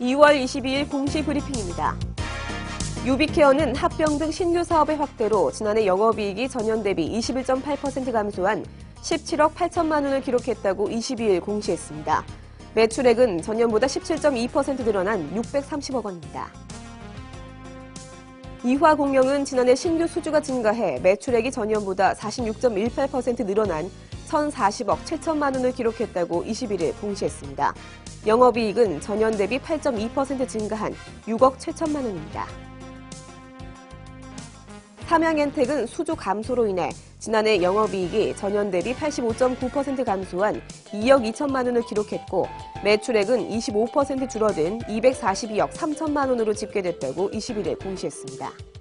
2월 22일 공시 브리핑입니다. 유비케어는 합병 등 신규 사업의 확대로 지난해 영업이익이 전년 대비 21.8% 감소한 17억 8천만 원을 기록했다고 22일 공시했습니다. 매출액은 전년보다 17.2% 늘어난 630억 원입니다. 이화공영은 지난해 신규 수주가 증가해 매출액이 전년보다 46.18% 늘어난 1,040억 7천만 원을 기록했다고 21일 공시했습니다. 영업이익은 전년 대비 8.2% 증가한 6억 7천만 원입니다. 삼양엔텍은 수주 감소로 인해 지난해 영업이익이 전년 대비 85.9% 감소한 2억 2천만 원을 기록했고 매출액은 25% 줄어든 242억 3천만 원으로 집계됐다고 21일 공시했습니다.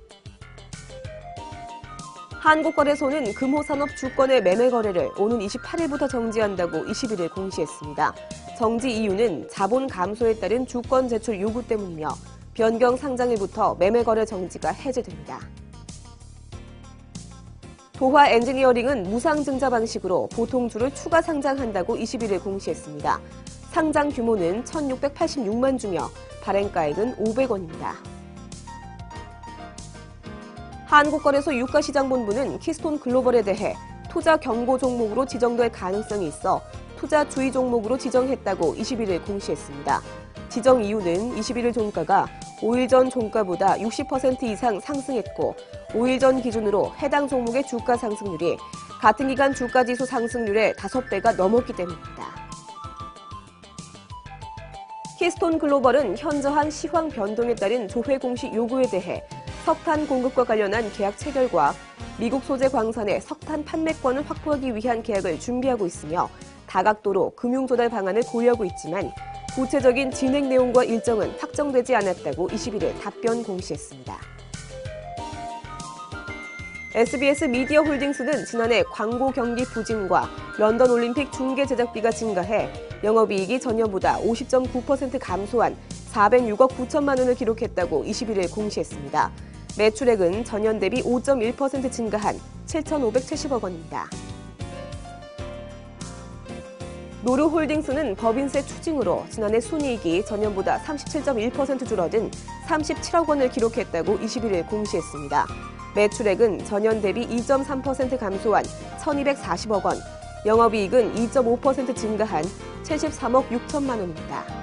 한국거래소는 금호산업 주권의 매매 거래를 오는 28일부터 정지한다고 21일 공시했습니다. 정지 이유는 자본 감소에 따른 주권 제출 요구 때문이며 변경 상장일부터 매매 거래 정지가 해제됩니다. 도화 엔지니어링은 무상증자 방식으로 보통주를 추가 상장한다고 21일 공시했습니다. 상장 규모는 1,686만 주며 발행가액은 500원입니다. 한국거래소 유가시장본부는 키스톤 글로벌에 대해 투자 경고 종목으로 지정될 가능성이 있어 투자 주의 종목으로 지정했다고 21일 공시했습니다. 지정 이유는 21일 종가가 5일 전 종가보다 60% 이상 상승했고 5일 전 기준으로 해당 종목의 주가 상승률이 같은 기간 주가 지수 상승률의 5배가 넘었기 때문입니다. 키스톤 글로벌은 현저한 시황 변동에 따른 조회 공시 요구에 대해 석탄 공급과 관련한 계약 체결과 미국 소재 광산의 석탄 판매권을 확보하기 위한 계약을 준비하고 있으며 다각도로 금융 조달 방안을 고려하고 있지만 구체적인 진행 내용과 일정은 확정되지 않았다고 21일 답변 공시했습니다. SBS 미디어 홀딩스는 지난해 광고 경기 부진과 런던 올림픽 중계 제작비가 증가해 영업이익이 전년보다 50.9% 감소한 406억 9천만 원을 기록했다고 21일 공시했습니다. 매출액은 전년 대비 5.1% 증가한 7,570억 원입니다. 노르홀딩스는 법인세 추징으로 지난해 순이익이 전년보다 37.1% 줄어든 37억 원을 기록했다고 21일 공시했습니다. 매출액은 전년 대비 2.3% 감소한 1,240억 원, 영업이익은 2.5% 증가한 73억 6천만 원입니다.